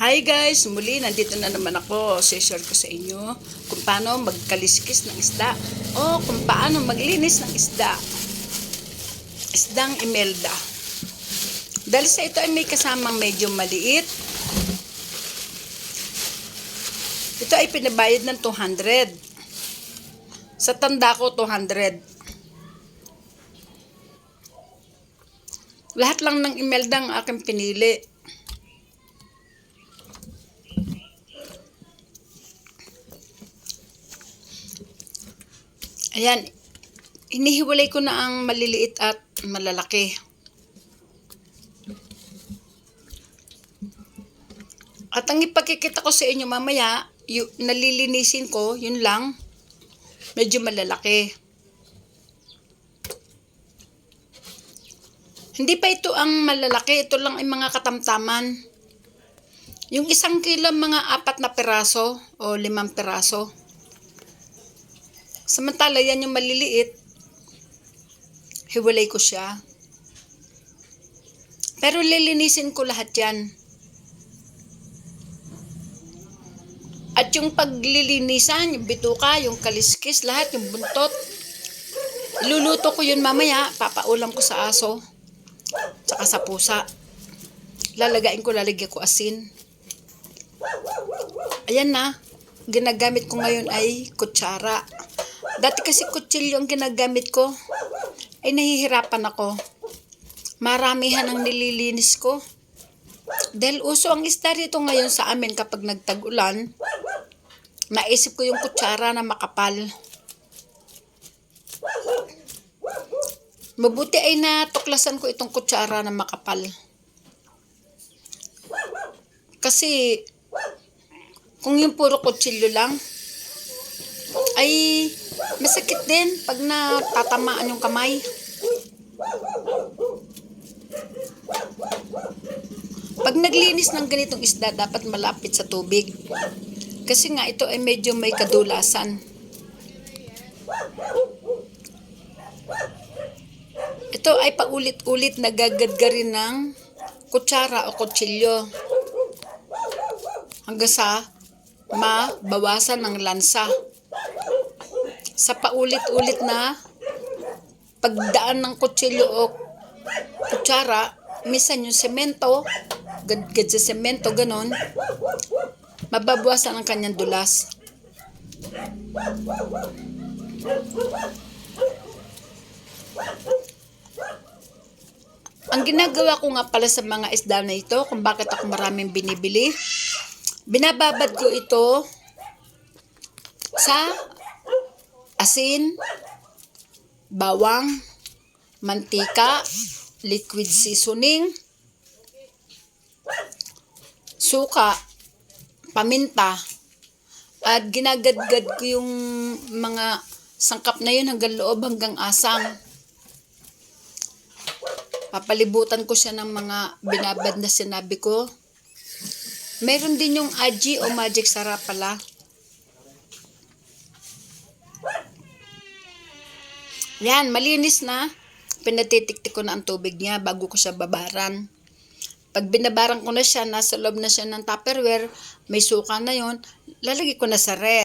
Hi guys! Muli, nandito na naman ako. share ko sa inyo kung paano magkaliskis ng isda o kung paano maglinis ng isda. Isdang imelda. Dahil sa ito ay may kasamang medyo maliit. Ito ay pinabayad ng 200. Sa tanda ko, 200. Lahat lang ng imelda ang aking pinili. Ayan, inihiwalay ko na ang maliliit at malalaki. At ang ipakikita ko sa inyo mamaya, yung nalilinisin ko, yun lang, medyo malalaki. Hindi pa ito ang malalaki, ito lang ay mga katamtaman. Yung isang kilo, mga apat na peraso o limang peraso. Samantala, yan yung maliliit. Hiwalay ko siya. Pero lilinisin ko lahat yan. At yung paglilinisan, yung bituka, yung kaliskis, lahat, yung buntot. Luluto ko yun mamaya, papaulam ko sa aso. Tsaka sa pusa. Lalagain ko, lalagyan ko asin. Ayan na. Ginagamit ko ngayon ay kutsara. Dati kasi kutsilyo ang ginagamit ko. Ay nahihirapan ako. Maramihan ang nililinis ko. Dahil uso ang isda rito ngayon sa amin kapag nagtag-ulan, naisip ko yung kutsara na makapal. Mabuti ay natuklasan ko itong kutsara na makapal. Kasi kung yung puro kutsilyo lang, ay masakit din pag natatamaan yung kamay. Pag naglinis ng ganitong isda, dapat malapit sa tubig. Kasi nga ito ay medyo may kadulasan. Ito ay paulit-ulit nagagadgarin ng kutsara o kutsilyo. Hanggang sa mabawasan ng lansa. Sa paulit-ulit na pagdaan ng kutsilyo o kutsara, minsan yung semento, gad-gad sa semento, ganon, mababawasan ang kanyang dulas. Ang ginagawa ko nga pala sa mga isda na ito, kung bakit ako maraming binibili, binababad ko ito sa asin, bawang, mantika, liquid seasoning, suka, paminta, at ginagadgad ko yung mga sangkap na yun hanggang loob hanggang asang. Papalibutan ko siya ng mga binabad na sinabi ko. Meron din yung aji o magic sarap pala. Yan, malinis na. Pinatitiktik ko na ang tubig niya bago ko siya babaran. Pag binabaran ko na siya, nasa loob na siya ng tupperware, may suka na yon lalagay ko na sa ref.